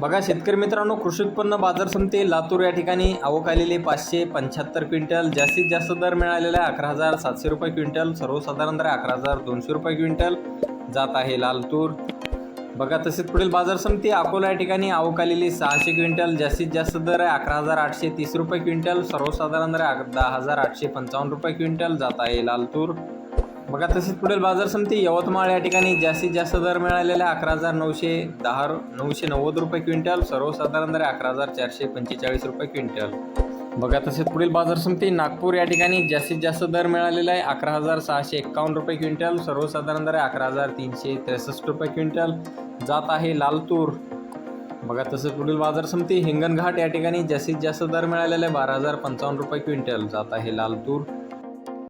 बघा शेतकरी मित्रांनो कृषी उत्पन्न बाजार समिती लातूर या ठिकाणी आवक आलेले पाचशे पंच्याहत्तर क्विंटल जास्तीत जास्त दर मिळालेला आहे. अकरा हजार सातशे रुपये क्विंटल सर्वसाधारण दर अकरा हजार दोनशे रुपये क्विंटल जात आहे लालतूर बघा तसेच पुढील बाजार समिती अकोला या ठिकाणी आवक आलेली सहाशे क्विंटल जास्तीत जास्त दर आहे. अकरा हजार आठशे तीस रुपये क्विंटल सर्वसाधारण दर दहा हजार आठशे पंचावन्न रुपये क्विंटल जात आहे लालतूर बघा तसेच पुढील बाजार समिती यवतमाळ या ठिकाणी जास्तीत जास्त दर मिळालेला आहे अकरा हजार नऊशे दहा नऊशे नव्वद रुपये क्विंटल सर्वसाधारण दर अकरा हजार चारशे पंचेचाळीस रुपये क्विंटल. बघा तसेच पुढील बाजार समिती नागपूर या ठिकाणी जास्तीत जास्त दर मिळालेला आहे अकरा हजार सहाशे एक्कावन्न रुपये क्विंटल सर्वसाधारण दर अकरा हजार तीनशे त्रेसष्ट रुपये क्विंटल. जात आहे लालतूर. बघा तसेच पुढील बाजार समिती हिंगणघाट या ठिकाणी जास्तीत जास्त दर मिळालेला आहे बारा हजार पंचावन्न रुपये क्विंटल. जात आहे लालतूर.